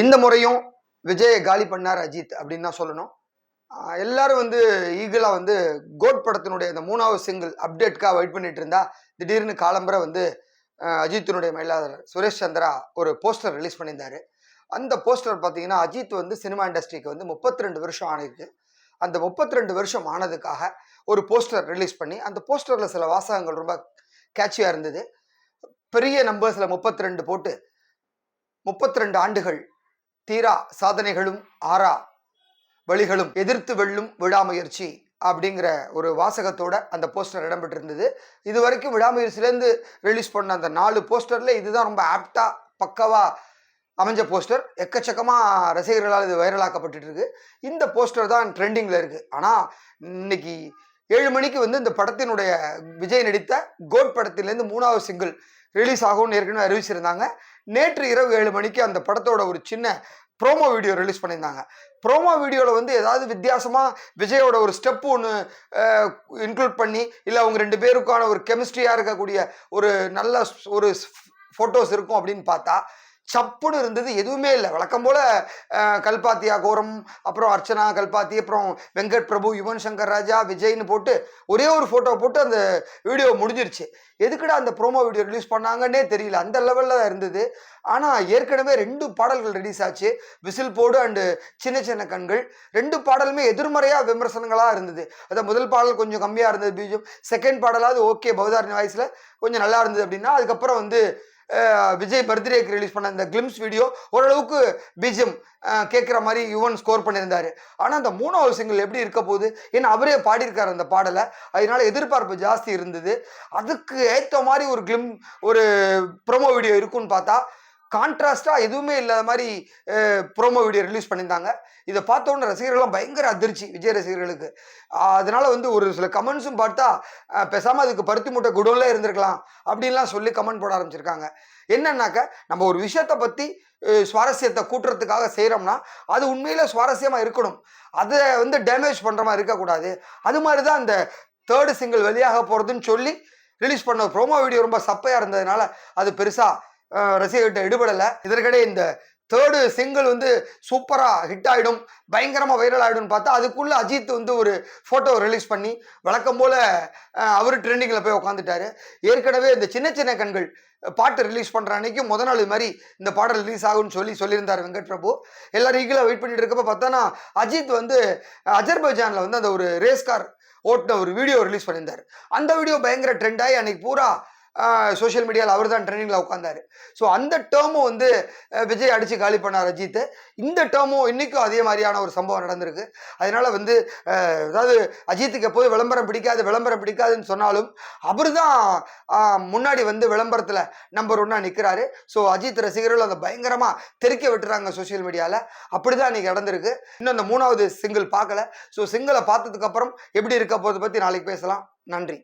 இந்த முறையும் விஜயை காலி பண்ணார் அஜித் அப்படின்னு தான் சொல்லணும். எல்லாரும் வந்து ஈகிளாக வந்து கோட் படத்தினுடைய இந்த மூணாவது சிங்கிள் அப்டேட்காக வெயிட் பண்ணிட்டு இருந்தா திடீர்னு காலம்பரை வந்து அஜித்தினுடைய மயிலாளர் சுரேஷ் சந்திரா ஒரு போஸ்டர் ரிலீஸ் பண்ணியிருந்தாரு. அந்த போஸ்டர் பார்த்தீங்கன்னா அஜித் வந்து சினிமா இண்டஸ்ட்ரிக்கு வந்து முப்பத்தி ரெண்டு வருஷம் ஆனிருக்கு அந்த முப்பத்தி ரெண்டு வருஷம் ஆனதுக்காக ஒரு போஸ்டர் ரிலீஸ் பண்ணி அந்த போஸ்டரில் சில வாசகங்கள் ரொம்ப கேட்சியாக இருந்தது. பெரிய நம்பர்ஸில் முப்பத்தி ரெண்டு போட்டு முப்பத்தி ரெண்டு ஆண்டுகள் தீரா சாதனைகளும் ஆறா வழிகளும் எதிர்த்து வெல்லும் விடாமுயற்சி அப்படிங்கிற ஒரு வாசகத்தோட அந்த போஸ்டர் இடம்பெற்றிருந்தது. இது வரைக்கும் விடாமுயற்சியிலேருந்து ரிலீஸ் பண்ண அந்த நாலு போஸ்டரில் இதுதான் ரொம்ப ஆப்டா பக்கவா அமைஞ்ச போஸ்டர். எக்கச்சக்கமாக ரசிகர்களால் இது வைரலாக்கப்பட்டுட்டு இருக்கு இந்த போஸ்டர் தான் ட்ரெண்டிங்கில் இருக்குது ஆனால் இன்னைக்கு ஏழு மணிக்கு வந்து இந்த படத்தினுடைய விஜய் நடித்த கோட் படத்திலேருந்து மூணாவது சிங்கிள் ரிலீஸ் ஆகும்னு ஏற்கனவே அறிவிச்சிருந்தாங்க. நேற்று இரவு ஏழு மணிக்கு அந்த படத்தோட ஒரு சின்ன ப்ரோமோ வீடியோ ரிலீஸ் பண்ணியிருந்தாங்க. ப்ரோமோ வீடியோவில் வந்து ஏதாவது வித்தியாசமாக விஜயோட ஒரு ஸ்டெப்பு ஒன்று இன்க்ளூட் பண்ணி இல்லை அவங்க ரெண்டு பேருக்கான ஒரு கெமிஸ்ட்ரியாக இருக்கக்கூடிய ஒரு நல்ல ஸ்- ஒரு ஃபோட்டோஸ் இருக்கும் அப்படின்னு பார்த்தா சப்புன்னு இருந்தது எதுவுமே இல்லை. வழக்கம் போல் கல்பாத்தியா கோரம் அப்புறம் அர்ச்சனா கல்பாத்தி அப்புறம் வெங்கட் பிரபு யுவன் சங்கர் ராஜா விஜய்னு போட்டு ஒரே ஒரு ஃபோட்டோ போட்டு அந்த வீடியோ முடிஞ்சிருச்சு. எதுக்குடா அந்த ப்ரோமோ வீடியோ ரிலீஸ் பண்ணாங்கன்னே தெரியல. அந்த லெவலில் தான் இருந்தது. ஆனால் ஏற்கனவே ரெண்டு பாடல்கள் ரிலீஸ் ஆச்சு. விசில் போடு அண்டு சின்ன சின்ன கண்கள். ரெண்டு பாடலுமே எதிர்மறையாக விமர்சனங்களாக இருந்தது. அதான் முதல் பாடல் கொஞ்சம் கம்மியாக இருந்தது பீஜம் செகண்ட் பாடலாவது ஓகே பவதாரின் வாய்ஸில் கொஞ்சம் நல்லா இருந்தது அப்படின்னா அதுக்கப்புறம் வந்து விஜய் பர்த்டேக்கு ரிலீஸ் பண்ண அந்த கிளிம்ஸ் வீடியோ ஓரளவுக்கு பிஜிஎம் கேட்குற மாதிரி யுவன் ஸ்கோர் பண்ணியிருந்தார். ஆனால் அந்த மூணாவது சிங்கிள் எப்படி இருக்க போகுது? ஏன்னா அவரே பாடியிருக்கார் அந்த பாடலை. அதனால எதிர்பார்ப்பு ஜாஸ்தி இருந்தது. அதுக்கு ஏற்ற மாதிரி ஒரு கிளிம் ஒரு ப்ரோமோ வீடியோ இருக்குன்னு பார்த்தா கான்ட்ராஸ்டாக எதுவுமே இல்லாத மாதிரி ப்ரோமோ வீடியோ ரிலீஸ் பண்ணியிருந்தாங்க. இதை பார்த்தோன்னே ரசிகர்கள்லாம் பயங்கர அதிர்ச்சி விஜய் ரசிகர்களுக்கு. அதனால் வந்து ஒரு சில கமெண்ட்ஸும் பார்த்தா பேசாமல் அதுக்கு பருத்தி மூட்டை குடோன்ல இருந்திருக்கலாம் அப்படின்லாம் சொல்லி கமெண்ட் போட ஆரம்பிச்சிருக்காங்க. என்னன்னாக்க நம்ம ஒரு விஷயத்தை பற்றி சுவாரஸ்யத்தை கூட்டுறதுக்காக செய்கிறோம்னா அது உண்மையில் சுவாரஸ்யமாக இருக்கணும். அதை வந்து டேமேஜ் பண்ணுற மாதிரி இருக்கக்கூடாது. அது மாதிரி தான் அந்த தேர்டு சிங்கிள் வெளியாக போகிறதுன்னு சொல்லி ரிலீஸ் பண்ண ப்ரோமோ வீடியோ ரொம்ப சப்பையாக இருந்ததுனால அது பெருசாக ரசிகர்கிட்ட எடுபடலை. இதற்கிடையே இந்த தேர்டு சிங்கிள் வந்து சூப்பராக ஹிட் ஆகிடும் பயங்கரமாக வைரல் ஆகிடும்னு பார்த்தா அதுக்குள்ளே அஜித் வந்து ஒரு ஃபோட்டோ ரிலீஸ் பண்ணி வழக்கம் போல் அவர் ட்ரெண்டிங்கில் போய் உட்காந்துட்டாரு ஏற்கனவே இந்த சின்ன சின்ன கண்கள் பாட்டு ரிலீஸ் பண்ணுற அன்னைக்கு முத நாள் இது மாதிரி இந்த பாடல் ரிலீஸ் ஆகும்னு சொல்லி சொல்லியிருந்தார் வெங்கட் பிரபு எல்லாரும் ஈகிளாக வெயிட் பண்ணிட்டு இருக்கப்போ பார்த்தோன்னா அஜித் வந்து அஜர்பைஜானில் வந்து அந்த ஒரு ரேஸ் கார் ஓட்டின ஒரு வீடியோ ரிலீஸ் பண்ணியிருந்தார். அந்த வீடியோ பயங்கர ட்ரெண்ட் ஆகி அன்னைக்கு பூரா சோஷியல் மீடியாவில் அவர் தான் ட்ரெண்டிங்கில் உட்காந்தாரு ஸோ அந்த டேர்மும் வந்து விஜய் அடித்து காலி பண்ணார் அஜித். இந்த டேர்மும் இன்றைக்கும் அதே மாதிரியான ஒரு சம்பவம் நடந்திருக்கு. அதனால் வந்து அதாவது அஜித்துக்கு எப்போது விளம்பரம் பிடிக்காது விளம்பரம் பிடிக்காதுன்னு சொன்னாலும் அவர் தான் முன்னாடி வந்து விளம்பரத்தில் நம்பர் ஒன்னாக நிற்கிறாரு ஸோ அஜித் ரசிகர்கள் அதை பயங்கரமாக தெறிக்க விட்டுறாங்க சோஷியல் மீடியாவில் அப்படி தான் இன்றைக்கி நடந்திருக்கு. இன்னும் அந்த மூணாவது சிங்கிள் பார்க்கல. ஸோ சிங்கிளை பார்த்ததுக்கப்புறம் எப்படி இருக்க போகிறத பற்றி நாளைக்கு பேசலாம். நன்றி.